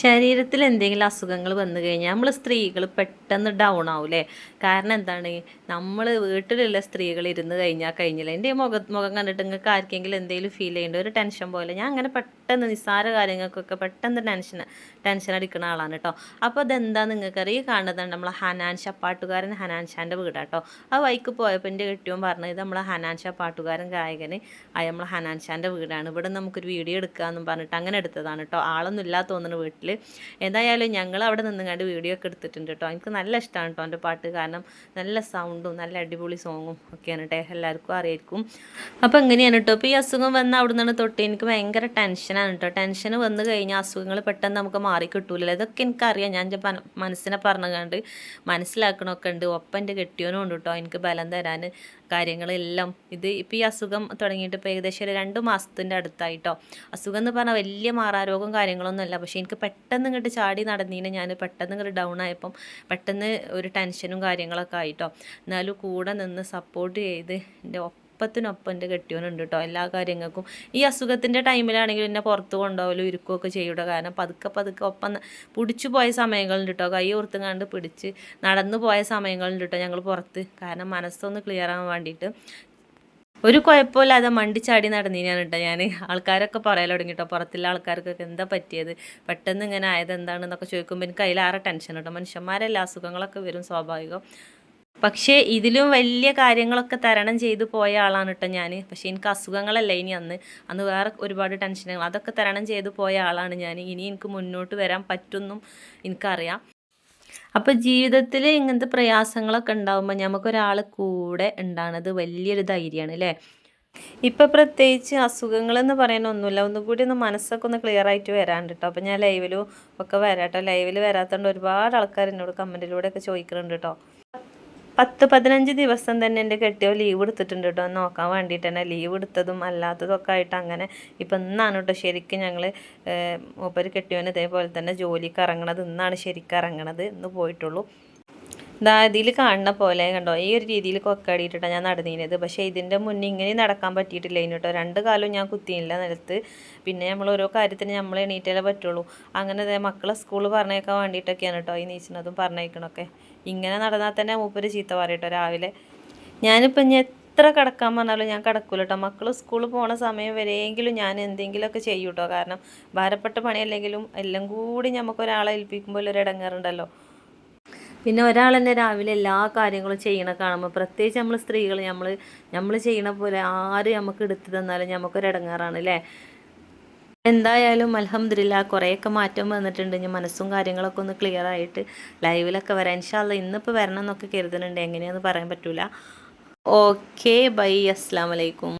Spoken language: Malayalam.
ശരീരത്തിൽ എന്തെങ്കിലും അസുഖങ്ങൾ വന്നു കഴിഞ്ഞാൽ നമ്മൾ സ്ത്രീകൾ പെട്ടെന്ന് ഡൗൺ ആവൂലേ കാരണം എന്താണ്? നമ്മൾ വീട്ടിലുള്ള സ്ത്രീകൾ ഇരുന്ന് കഴിഞ്ഞാൽ കഴിഞ്ഞില്ല? എന്റെ മുഖ മുഖം കണ്ടിട്ട് നിങ്ങൾക്ക് ആർക്കെങ്കിലും എന്തെങ്കിലും ഫീൽ ചെയ്യേണ്ട ഒരു ടെൻഷൻ പോലെ. ഞാൻ അങ്ങനെ പെട്ടെന്ന് നിസ്സാര കാര്യങ്ങൾക്കൊക്കെ പെട്ടെന്ന് ടെൻഷൻ ടെൻഷൻ അടിക്കുന്ന ആളാണ് കേട്ടോ അപ്പോൾ അതെന്താ നിങ്ങൾക്കറിയാം കാണുന്നതാണ് നമ്മൾ ഹനാൻ ഷാ പാട്ടുകാരൻ ഹനാൻ ഷാന്റെ വീടാട്ടോ ആ വൈക്ക് പോയപ്പോൾ എന്റെ കെട്ടിയോൻ പറഞ്ഞത് ഇത് നമ്മളെ ഹനാൻ ഷാ പാട്ടുകാരൻ ഗായകന് ആയ നമ്മൾ ഹനാൻ ഷാന്റെ വീടാണ്. ഇവിടെ നമുക്കൊരു വീഡിയോ എടുക്കാമെന്നും പറഞ്ഞിട്ട് അങ്ങനെ എടുത്തതാണ് കേട്ടോ ആളൊന്നും ഇല്ലാത്ത തോന്നുന്നു വീട്ടിൽ എന്തായാലും ഞങ്ങൾ അവിടെ നിന്നുകൊണ്ട് വീഡിയോ ഒക്കെ എടുത്തിട്ടുണ്ട് കേട്ടോ. എനിക്ക് നല്ല ഇഷ്ടമാണ് കേട്ടോ എന്റെ പാട്ട്. കാരണം നല്ല സൗണ്ടും നല്ല അടിപൊളി സോങ്ങും ഒക്കെയാണ് കേട്ടോ. എല്ലാവർക്കും അറിയായിരിക്കും. അപ്പോൾ എങ്ങനെയാണ് കേട്ടോ. ഇപ്പോൾ ഈ അസുഖം വന്ന് അവിടെ നിന്ന് തൊട്ട് എനിക്ക് ഭയങ്കര ടെൻഷനാണ് കേട്ടോ. ടെൻഷൻ വന്നു കഴിഞ്ഞാൽ അസുഖങ്ങൾ പെട്ടെന്ന് നമുക്ക് മാറി കിട്ടൂലല്ലോ. ഇതൊക്കെ എനിക്കറിയാം. ഞാൻ മനസ്സിനെ പറഞ്ഞുകൊണ്ട് മനസ്സിലാക്കണമൊക്കെ ഉണ്ട്. ഒപ്പം എന്റെ കെട്ടിയോനും ഉണ്ട് കേട്ടോ. എനിക്ക് ബലം തരാൻ. കാര്യങ്ങളെല്ലാം. ഇത് ഇപ്പോൾ ഈ അസുഖം തുടങ്ങിയിട്ട് ഇപ്പോൾ ഏകദേശം ഒരു രണ്ട് മാസത്തിന്റെ അടുത്തായിട്ടോ. അസുഖം എന്ന് പറഞ്ഞാൽ വലിയ മാറാരോഗം കാര്യങ്ങളൊന്നും അല്ല പക്ഷേ എനിക്ക് പെട്ടെന്ന് ഇങ്ങോട്ട് ചാടി നടന്നീനെ ഞാൻ പെട്ടെന്ന് ഇങ്ങോട്ട് ഡൗൺ ആയപ്പം പെട്ടെന്ന് ഒരു ടെൻഷനും കാര്യങ്ങളൊക്കെ ആയിട്ടോ. എന്നാലും കൂടെ നിന്ന് സപ്പോർട്ട് ചെയ്ത് എന്റെ ഒപ്പത്തിനൊപ്പം എന്റെ കെട്ടിയോനുണ്ട് കേട്ടോ എല്ലാ കാര്യങ്ങൾക്കും. ഈ അസുഖത്തിന്റെ ടൈമിലാണെങ്കിൽ എന്നെ പുറത്ത് കൊണ്ടുപോകലും ഇരിക്കുകയൊക്കെ ചെയ്യൂട്ടോ. കാരണം പതുക്കെ പതുക്കെ ഒപ്പം പിടിച്ചു പോയ സമയങ്ങളുണ്ട് കേട്ടോ കൈ ഓർത്തുങ്ങാണ്ട് പിടിച്ച് നടന്നു പോയ സമയങ്ങളുണ്ട് കേട്ടോ ഞങ്ങൾ പുറത്ത്. കാരണം മനസ്സൊന്ന് ക്ലിയർ ആവാൻ വേണ്ടിയിട്ട്. ഒരു കുഴപ്പമില്ലാതെ മണ്ടിച്ചാടി നടന്നിനാണ് കേട്ടോ ഞാൻ ആൾക്കാരൊക്കെ പറയാൻ തുടങ്ങി കേട്ടോ പുറത്തുള്ള ആൾക്കാർക്കൊക്കെ എന്താ പറ്റിയത്? പെട്ടെന്ന് ഇങ്ങനെ ആയത് എന്താണെന്നൊക്കെ ചോദിക്കുമ്പോൾ എനിക്ക് അതിലാറെ ടെൻഷൻ കേട്ടോ മനുഷ്യന്മാരെല്ലാം അസുഖങ്ങളൊക്കെ വരും സ്വാഭാവികം. പക്ഷേ ഇതിലും വലിയ കാര്യങ്ങളൊക്കെ തരണം ചെയ്തു പോയ ആളാണ് കേട്ടോ ഞാൻ പക്ഷേ എനിക്ക് അസുഖങ്ങളല്ല ഇനി അന്ന്. അന്ന് വേറെ ഒരുപാട് ടെൻഷനുകൾ. അതൊക്കെ തരണം ചെയ്തു പോയ ആളാണ് ഞാൻ. ഇനി എനിക്ക് മുന്നോട്ട് വരാൻ പറ്റുമെന്നും എനിക്കറിയാം. അപ്പോൾ ജീവിതത്തിൽ ഇങ്ങനത്തെ പ്രയാസങ്ങളൊക്കെ ഉണ്ടാകുമ്പോൾ നമുക്കൊരാൾ കൂടെ ഉണ്ടാകുന്നത് വലിയൊരു ധൈര്യമാണ് അല്ലേ? ഇപ്പം പ്രത്യേകിച്ച് അസുഖങ്ങളെന്ന് പറയാനൊന്നുമില്ല ഒന്നുകൂടി ഒന്ന് മനസ്സൊക്കെ ഒന്ന് ക്ലിയർ ആയിട്ട് വരാണ്ട് കേട്ടോ. അപ്പോൾ ഞാൻ ലൈവിലും ഒക്കെ വരാം കേട്ടോ. ലൈവിൽ വരാത്തതുകൊണ്ട് ഒരുപാട് ആൾക്കാർ എന്നോട് കമന്റിലൂടെ ഒക്കെ ചോദിക്കുന്നുണ്ട് കേട്ടോ. പത്ത് പതിനഞ്ച് ദിവസം തന്നെ എന്റെ കെട്ടിയോ ലീവ് എടുത്തിട്ടുണ്ട് കേട്ടോ നോക്കാൻ വേണ്ടിയിട്ട് തന്നെ ലീവ് എടുത്തതും അല്ലാത്തതും ഒക്കെ ആയിട്ട് അങ്ങനെ ഇപ്പം ഇന്നാണ് കേട്ടോ ശരിക്കും ഞങ്ങൾ മൂപ്പര് കെട്ടിയോന് ഇതേപോലെ തന്നെ ജോലിക്ക് ഇറങ്ങണത്. ഇന്നാണ് ശരിക്കും ഇറങ്ങണത് ഇന്ന് പോയിട്ടുള്ളൂ. ഇതാ ഇതിൽ കാണുന്ന പോലെ കണ്ടോ? ഈ ഒരു രീതിയിൽ കൊക്കടിയിട്ടിട്ടാണ് ഞാൻ നടന്നിരുന്നത് പക്ഷേ ഇതിന്റെ മുന്നേ ഇങ്ങനെ നടക്കാൻ പറ്റിയിട്ടില്ല കേട്ടോ രണ്ട് കാലവും ഞാൻ കുത്തിയില്ല നിലത്ത്. പിന്നെ നമ്മൾ ഓരോ കാര്യത്തിന് നമ്മൾ എണീറ്റാലേ പറ്റുള്ളൂ. അങ്ങനെ ദേ മക്കളെ സ്കൂളിൽ പറഞ്ഞേക്കാൻ വേണ്ടിയിട്ടൊക്കെയാണ് കേട്ടോ ഈ നീച്ചണതും പറഞ്ഞേക്കണൊക്കെ. ഇങ്ങനെ നടന്നാൽ തന്നെ മൂപ്പര് ചീത്ത പറയട്ടോ രാവിലെ. ഞാനിപ്പോൾ ഞാൻ എത്ര കിടക്കാൻ പറഞ്ഞാലും ഞാൻ കിടക്കൂല കേട്ടോ മക്കൾ സ്കൂളിൽ പോണ സമയം വരെയെങ്കിലും ഞാൻ എന്തെങ്കിലുമൊക്കെ ചെയ്യും കേട്ടോ കാരണം ഭാരപ്പെട്ട പണിയല്ലെങ്കിലും എല്ലാം കൂടി നമുക്ക് ഒരാളെ ഏൽപ്പിക്കുമ്പോൾ ഒരു ഇടങ്ങാറുണ്ടല്ലോ. പിന്നെ ഒരാൾ തന്നെ രാവിലെ എല്ലാ കാര്യങ്ങളും ചെയ്യണ കാണുമ്പോൾ പ്രത്യേകിച്ച് നമ്മൾ സ്ത്രീകൾ നമ്മൾ നമ്മൾ ചെയ്യണ പോലെ ആര് നമുക്ക് എടുത്തു തന്നാലും നമുക്കൊരു ഇടങ്ങാറാണ് അല്ലേ എന്തായാലും അലഹമില്ല കുറേയൊക്കെ മാറ്റം വന്നിട്ടുണ്ട്. ഇനി മനസ്സും കാര്യങ്ങളൊക്കെ ഒന്ന് ക്ലിയർ ആയിട്ട് ലൈവിലൊക്കെ വരാം. ഇൻഷാല്ല ഇന്നിപ്പോൾ വരണം എന്നൊക്കെ കരുതുന്നുണ്ട്. എങ്ങനെയാണെന്ന് പറയാൻ പറ്റൂല. ഓക്കെ ബൈ അസ്സാം വലൈക്കും